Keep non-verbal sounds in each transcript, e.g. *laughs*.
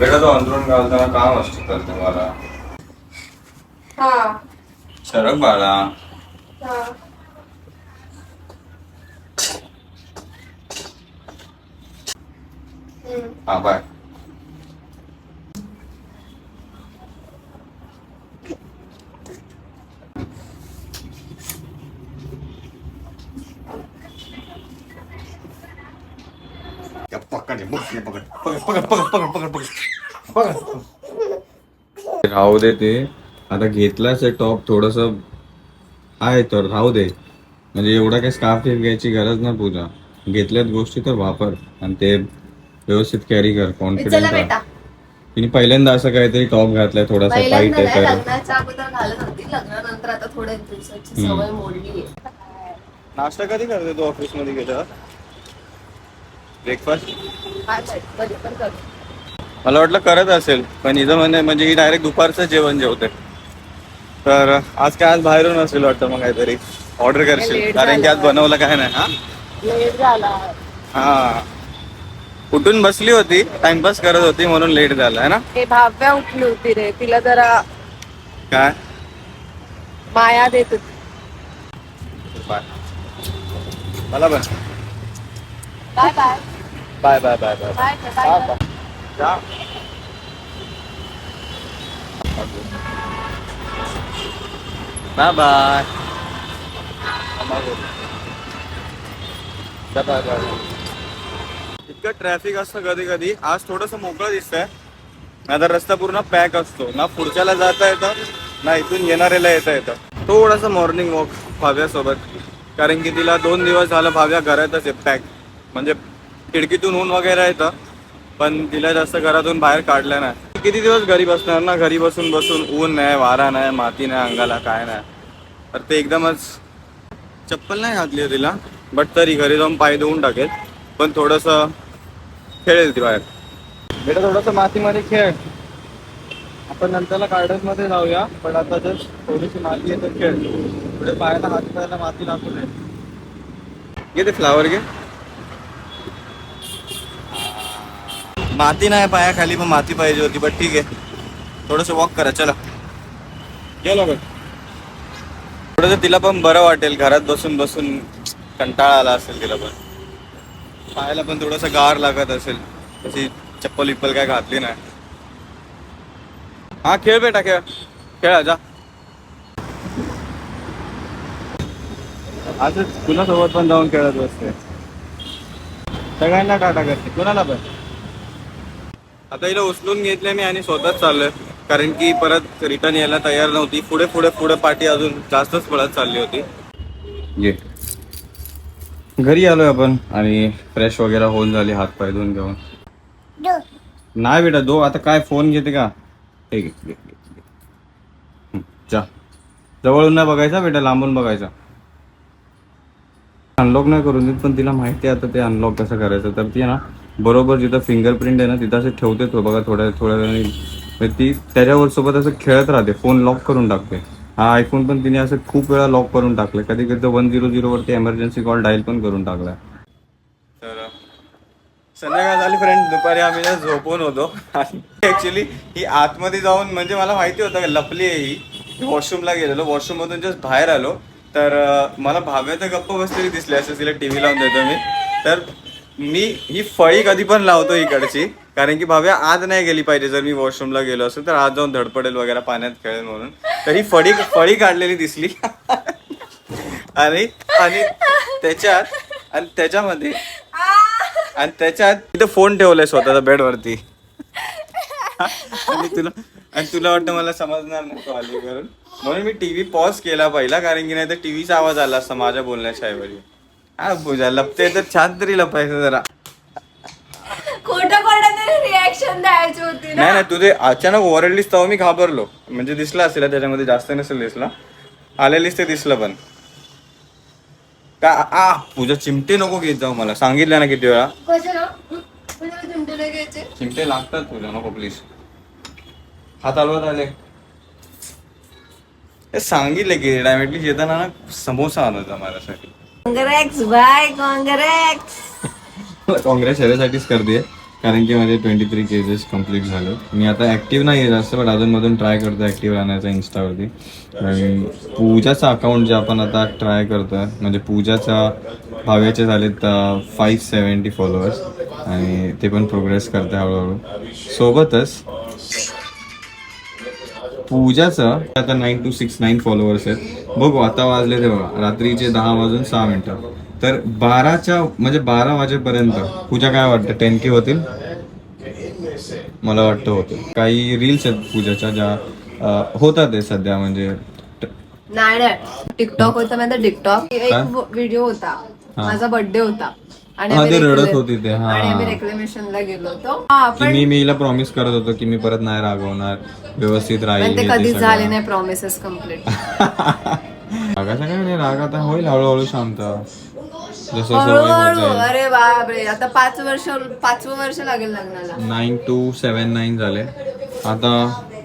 बेटा तो अंदरून घालताना काम असतात तुम्हाला हा सरक बाळा हा हा बाय 야, 빡가네, 뭐, 야, 빡가, 빡가, 빡가, 빡가, 빡가, 빡가. राहू दे ते. आता घेतलाच आहे टॉप थोडस आहे तर राहू दे. म्हणजे एवढा काही स्कार्फ घ्यायची गरज नाही पूजा. घेतल्यात गोष्टी तर वापर. आणि ते व्यवस्थित कॅरी कर चला कॉन्फिडन्स बेटा. तिने पहिल्यांदा असं काहीतरी टॉप घातलाय थोडासा टाईट आहे नाश्ता कधी करते तू ऑफिसमध्ये गेल्यावर? ब्रेकफास्ट मला वाटलं करत असेल पण इथं म्हणे म्हणजे ही डायरेक्ट दुपारचं जेवण जेवते तर आज काय आज बाहेरून असेल वाटतं मग काहीतरी? ऑर्डर करशील कारण की आज बनवलं काय नाही हा? हा. उठून बसली होती टाइमपास करत होती म्हणून लेट झाला ना? भाव्या उठली होती रे तिला जरा काय? माया देत होती. बाय. मला bye bye. Bye bye bye bye. Bye. जा बाय बाय बाय बाय इतकं ट्रॅफिक असतं कधी कधी. आज थोडस मोकळं दिसतंय. आता रस्ता पूर्ण पॅक असतो. ना पुढच्याला जाता येतं ना इथून येणाऱ्याला येता येतं. थोडासा मॉर्निंग वॉक भाव्यासोबत. कारण की तिला दोन दिवस झालं भाव्या घरातच आहे पॅक म्हणजे खिडकीतून ऊन वगैरे येतं. पण तिला जास्त घरातून बाहेर काढलं नाही. किती दिवस घरी बसणार ना? घरी बसून बसून ऊन नाही वारा नाही माती नाही अंगाला काय नाही. तर ते एकदमच चप्पल नाही घातली तिला बट तरी घरी जाऊन पाय धुवून टाकेल. पण थोडंसं खेळेल ती बाहेर. बेटा थोडंसं मातीमध्ये खेळ. आपण नंतरला गार्डनमध्ये जाऊया पण आता जस्ट थोडीशी माती आहे तर खेळ. पुढे पायाला हात पायाला माती लागू नये. घे ते फ्लावर घे. माती नाही पायाखाली पण माती पाहिजे होती पण ठीक आहे. थोडस वॉक करा चला. गेलो बघ. थोडस तिला पण बरं वाटेल घरात बसून बसून कंटाळा आला असेल तिला पण. पायाला पण थोडस गार लागत असेल तशी चप्पल विप्पल काय घातली नाही. हा खेळ बेटा खेळ. खेळा जा. असंच कुणासोबत पण जाऊन खेळत बसते. सगळ्यांना टाटा करते. कुणाला पण? आता हिला उचलून घेतले मी आणि स्वतःच चाललोय. कारण की परत रिटर्न यायला तयार नव्हती. पुढे पुढे पुढे पाठी अजून जास्तच पळत चालली होती. ये घरी आलोय आपण. आणि फ्रेश वगैरे होऊन झाली हात पाय धुवून घेऊन. नाही बेटा दो. आता काय फोन घेते का? हे घे, घे, घे, घे. हं, जा. जवळून नाही बघायचा बेटा लांबून बघायचा. अनलॉक नाही करून देत पण तिला माहिती आहे आता ते अनलॉक कसं करायचं. तर ती ना बरोबर जिथं फिंगरप्रिंट आहे ना तिथं असं ठेवते तो बघा थोड्या थोड्या वेळाने. ती त्याच्यावर सोबत असं खेळत राहते फोन लॉक करून टाकते. हा आयफोन पण तिने असं खूप वेळा लॉक करून टाकलं. कधी कधी वन झिरो झिरो वरती एमर्जन्सी कॉल डायल पण करून टाकला. तर संध्याकाळ झाली फ्रेंड दुपारी आम्ही झोपून होतो. आणि ऍक्च्युली ही आतमध्ये जाऊन म्हणजे मला माहिती होतं लपली आहे ही. वॉशरूमला गेलेलो. वॉशरूम मधून जस्ट बाहेर आलो. तर मला भाव्या तर गप्प बसलेली दिसली. असं तिला टीव्ही लावून देतो मी. तर मी ही फळी कधी पण लावतो इकडची. कारण की भाव्या आज नाही गेली पाहिजे. जर मी वॉशरूमला गेलो असेल तर आज जाऊन धडपडेल वगैरे पाण्यात खेळेल म्हणून. तर ही फळी फळी काढलेली दिसली. आणि आणि त्याच्यात आणि त्याच्यामध्ये आणि त्याच्यात तिथे फोन ठेवलाय स्वतःचा बेडवरती. आणि तुला आणि तुला वाटतं मला समजणार नाही तो आली करून म्हणून मी टीव्ही पॉज केला पहिला कारण की नाही तर टीव्हीचा आवाज आला असता माझ्या बोलण्याच्या ऐवजी. हा पूजा लपते तर छान तरी लपायचं जरा. खोटं खोटं तरी रिॲक्शन द्यायची होती ना. नाही नाही तुझे अचानक ओरडलीस तेव्हा मी घाबरलो. म्हणजे दिसला असेल हा, त्याच्यामध्ये जास्त नसेल दिसला. आलेलीस ते दिसलं पण. का आ पूजा चिमटे नको घेत जाऊ मला. सांगितलं ना किती वेळा. कशाला कशाला चिमटे नाही घ्यायचे. चिमटे लागतात तुला नको प्लीज हात हलवत आले. हे सांगितलं की डायमेटली येताना ना समोसा आणायचा माझ्यासाठी. काँग्रेस बाय काँग्रेस काँग्रेस याच्यासाठीच करते कारण की माझे ट्वेंटी थ्री केजेस कंप्लीट झाले मी आता ॲक्टिव्ह नाही आहे जास्त बट अजूनमधून ट्राय करतो ॲक्टिव्ह राहण्याचा इन्स्टावरती आणि पूजाचं अकाउंट जे आपण आता ट्राय करतो आहे म्हणजे पूजाचा भाव्याचे झालेत फाईव्ह सेवन्टी फॉलोअर्स आणि ते पण प्रोग्रेस करते हळूहळू. सोबतच पूजाचं आता nine two six nine followers आहेत. बघू आता वाजले ते बघा रात्रीचे दहा वाजून सहा मिनिटं. तर बाराच्या म्हणजे बारा वाजेपर्यंत पूजा काय वाटतं? टेन के होतील? मला वाटतं होतील. काही रील्स आहेत पूजाच्या ज्या होतात आहे सध्या म्हणजे नाही टिकटॉक होता माहिती टिकटॉक. एक व्हिडिओ होता. माझा बर्थडे होता. आणि हा, आम्ही ते रडत reclaim- होती ते, हा. आणि आम्ही रेक्लेमेशनला गेलो होतो. हा की पण मी मी हिला प्रॉमिस करत होतो की मी परत नाही रागवणार व्यवस्थित राहील ते ते कधीच सगळं. झाले नाही प्रॉमिसेस कंप्लीट रागाचा काय नाही राग आता होईल हळूहळू शांत. जसं हळूहळू. अरे बापरे आता पाच वर्ष पाचवं वर्ष लागेल लग्नाला. नाईन टू सेवन नाईन झाले. आता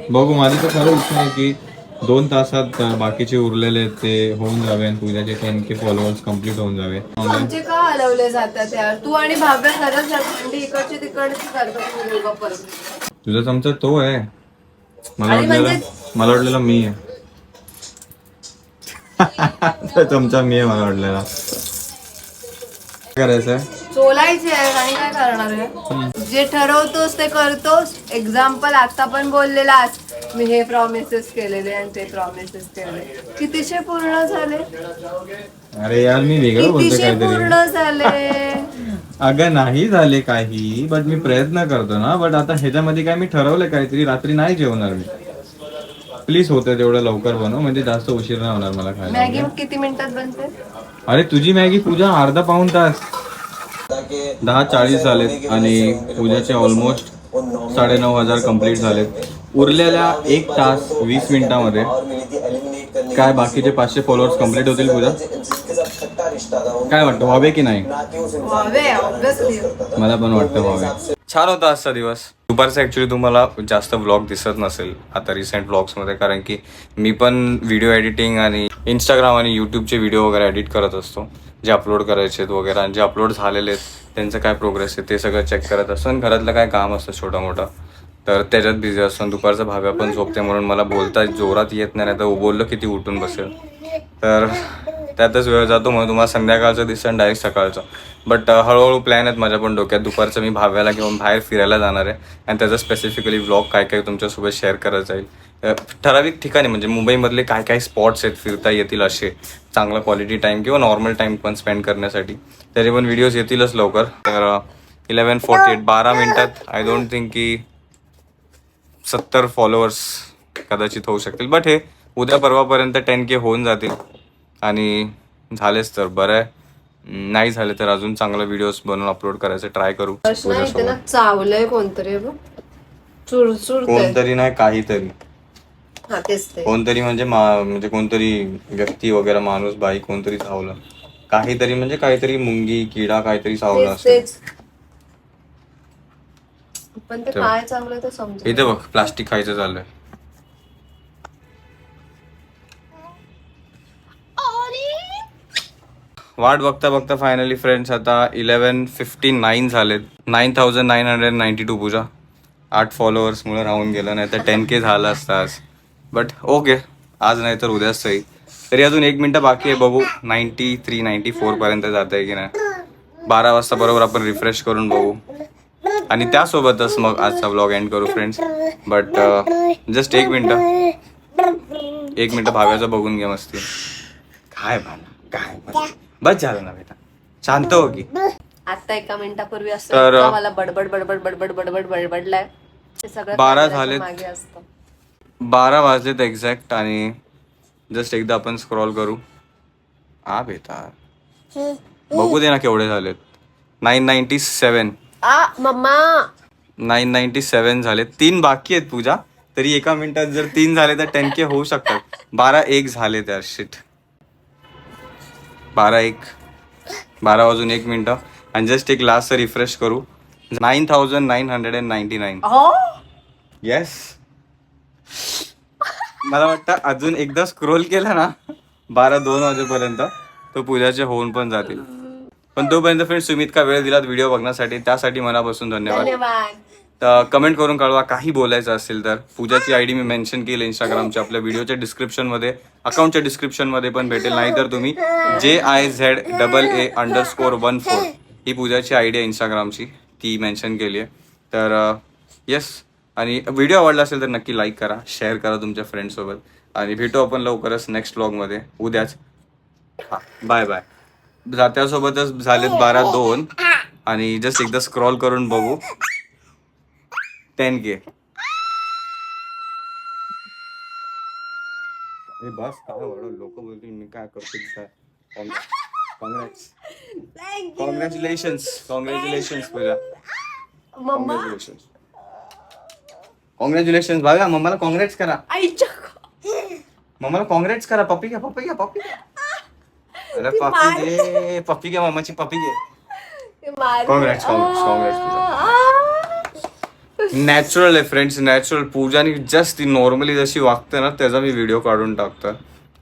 बघू माझी तर खरं इच्छा आहे की दोन तासात बाकीचे उरलेले ते होऊन जावे आणि पूजाचे टेन के फॉलोअर्स कंप्लीट होऊन जावे. आमचे का हलवले जातात यार? तू आणि भाव्या खरंच म्हणजे इकडची तिकडची करतात तुम्ही दोघं परत? तुझा चमचा तो आहे. मला वाटलेलं म्हणजे- मला वाटलेलं मी आहे. *laughs* चमचा मी आहे मला वाटलेला. काय करायचंय? चोलायचे आहे आणि काय करणार आहे? जे ठरवतोस ते करतोस. एक्झाम्पल आता पण बोललेलास मी हे प्रॉमिसेस केलेले आणि ते प्रॉमिसेस केले. कितीशे पूर्ण झाले? अरे यार मी वेगळं बोलतो कितीशे काहीतरी. पूर्ण झाले? अगं नाही झाले काही बट मी प्रयत्न करतो ना बट आता ह्याच्यामध्ये काय मी ठरवलं काहीतरी रात्री नाही जेवणार मी. प्लीज होतं तेवढं लवकर बनव म्हणजे जास्त उशीर नाही होणार मला खायला मॅगी किती मिनिटात बनते? अरे तुझी मॅगी पूजा अर्धा पाऊन तास. दहा चाळीस झालेत आणि पूजाचे ऑलमोस्ट साडेनऊ हजार कंप्लीट झालेत. उरलेल्या एक तास वीस मिनिटामध्ये काय बाकीचे पाचशे फॉलोअर्स कंप्लीट होतील पूजा? काय वाटतं व्हावे की नाही? मला पण वाटतं व्हावे. छान होता आजचा दिवस. दुपारचा ऍक्च्युली तुम्हाला जास्त व्लॉग दिसत नसेल आता रिसेंट व्लॉग्समध्ये कारण की मी पण व्हिडिओ एडिटिंग आणि इंस्टाग्राम आणि यूट्यूबचे व्हिडिओ वगैरे एडिट करत असतो. जे अपलोड करायचे आहेत वगैरे आणि जे अपलोड झालेले आहेत त्यांचं काय प्रोग्रेस आहे ते सगळं चेक करत असतो आणि घरातलं काय काम असतं छोटं मोठं तर त्याच्यात बिझी असतो दुपारचा भाव्या पण झोपते म्हणून मला बोलता जोरात येत नाही तर बोललं किती उठून बसेल. तर त्यातच वेळ जातो म्हणून तुम्हाला संध्याकाळचं दिसतं डायरेक्ट सकाळचं. बट हळूहळू प्लॅन आहेत माझ्या पण डोक्यात. दुपारचं मी भाव्याला घेऊन बाहेर फिरायला जाणार आहे. आणि त्याचा स्पेसिफिकली ब्लॉग काय काय तुमच्यासोबत शेअर करत जाईल ठराविक ठिकाणी म्हणजे मुंबईमधले काय काय स्पॉट्स आहेत फिरता येतील असे. चांगला क्वालिटी टाईम किंवा नॉर्मल टाईम पण स्पेंड करण्यासाठी. त्याचे पण व्हिडिओज येतीलच लवकर. तर इलेवन फोर्टी एट बारा मिनिटात आय डोंट थिंक की सत्तर फॉलोअर्स कदाचित होऊ शकतील. बट हे उद्या परवापर्यंत टेन के होऊन जातील. आणि झालेच तर बरं आहे. नाही झाले तर अजून चांगले व्हिडिओज बनवून अपलोड करायचे ट्राय करू. चावलंय कोणतरी चुरचुर कोणतरी नाही काहीतरी. हा तेच ते. कोणतरी म्हणजे म्हणजे कोणतरी व्यक्ती वगैरे माणूस बाई कोणतरी चावलं. काहीतरी म्हणजे काहीतरी मुंगी किडा काहीतरी चावलं तेच असेल तेच. पण ते काय चांगलं ते समज इथे बघ प्लास्टिक खायचं चाललंय. वाट बघता बघता फायनली फ्रेंड्स आता इलेवन फिफ्टी नाईन झालेत. Nine thousand nine hundred ninety two Pooja. आठ फॉलोअर्समुळे राहून गेलं नाही तर टेन के झालं असतं आज. बट ओके आज नाही तर उद्याच सही. तरी अजून एक मिनटं बाकी आहे बघू नाईन्टी थ्री नाईन्टी फोरपर्यंत जात आहे की नाही. बारा वाजता बरोबर आपण रिफ्रेश करून बघू. आणि त्यासोबतच मग आजचा ब्लॉग एंड करू फ्रेंड्स बट जस्ट एक मिनटं. एक मिनटं भाव्याचं बघून घे मस्ती. काय भाना काय? मस्ती. बस झालं ना बेटा. शांत हो की. आता एका मिनिटापूर्वी असं तर, इतकं मला बडबड बडबड बडबड बडबड बडबडलाय. ते सगळं बारा काढल्याच्या झालेत. मागे असतं. बारा वाजलेत एक्झॅक्ट आणि जस्ट एकदा आपण स्क्रॉल करू. आ बेटा. बघू दे ना केवढे झालेत. नाईन नाईन्टी सेवन आ मम्मा. नाईन नाईन्टी सेवन झाले तीन बाकी आहेत पूजा. तरी एका मिनिटात जर तीन झाले तर टेन के होऊ शकतात. बारा एक झाले त्या शिट बारा एक बारा वाजून एक मिनिटं. आणि जस्ट एक लास्ट रिफ्रेश करू. Nine thousand nine hundred and ninety nine yes मला वाटतं अजून एकदा स्क्रोल केला ना बारा दोन वाजेपर्यंत तो पूजाचे होऊन पण जातील. पण तोपर्यंत फ्रेंड्स तुम्ही इतका वेळ दिलात व्हिडिओ बघण्यासाठी. त्यासाठी मनापासून धन्यवाद. तर कमेंट करून कळवा काही बोलायचं असेल तर. पूजाची आय डी मी मेन्शन केली इंस्टाग्रामच्या आपल्या व्हिडिओच्या डिस्क्रिप्शनमध्ये अकाउंटच्या डिस्क्रिप्शनमध्ये पण भेटेल नाही तर तुम्ही जे I Z double A underscore one four ही पूजाची आयडी आहे इंस्टाग्रामची ती मेन्शन केली आहे. तर uh, येस आणि व्हिडिओ आवडला असेल तर नक्की लाईक करा शेअर करा तुमच्या फ्रेंडसोबत आणि भेटू आपण लवकरच नेक्स्ट ब्लॉगमध्ये उद्याच. हां बाय बाय त्यासोबतच झालेत बारा दोन. आणि जस्ट एकदा स्क्रॉल करून बघू. टेन के. बस काय लोक बोलतील मी काय करतो congrats congratulations congratulations Pooja congratulations. बघा मम्माला कॉंग्रॅट्स करा. आईच्या मम्माला कॉंग्रॅट्स करा पप्पी घ्या पप्पी घ्या पप्पी घ्या. अरे पप्पी घे पप्पी घ्या मम्माची पप्पी घे. Congrats, congrats, congrats, नॅचरल आहे फ्रेंड्स नॅचरल पूजाने जस्ट ती नॉर्मली जशी वागते ना त्याचा मी व्हिडिओ काढून टाकतो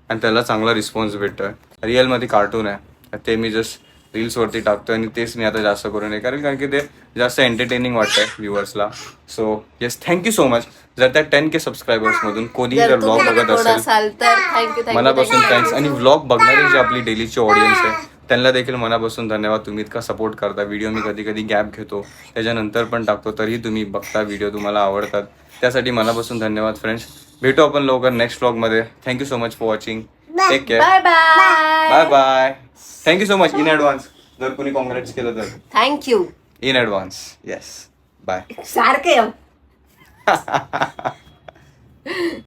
आणि त्याला चांगला रिस्पॉन्स भेटतोय. रिअलमध्ये कार्टून आहे. ते मी जस्ट रील्सवरती टाकतोय आणि तेच मी आता जास्त करून हे करेल. कारण की ते जास्त एंटरटेनिंग वाटतंय व्ह्युअर्सला so yes thank you so much जर त्या टेन के सबस्क्रायबर्समधून कोणीही जर तुम्ही बघत कोण असेल मनापासून थँक्स आणि व्लॉग बघणारे जे आपली डेलीची ऑडियन्स आहे त्यांना देखील मनापासून धन्यवाद. तुम्ही इतका सपोर्ट करता. व्हिडिओ मी कधी कधी गॅप घेतो. त्याच्यानंतर पण टाकतो. तरी तुम्ही बघता व्हिडिओ तुम्हाला आवडतात. त्यासाठी मनापासून धन्यवाद फ्रेंड्स भेटू आपण लवकर next व्लॉगमध्ये thank you so much for watching take care bye bye bye bye thank you so much in advance जर कोणी कॉंग्रॅट्स केलं तर. Thank you in advance yes bye सारखे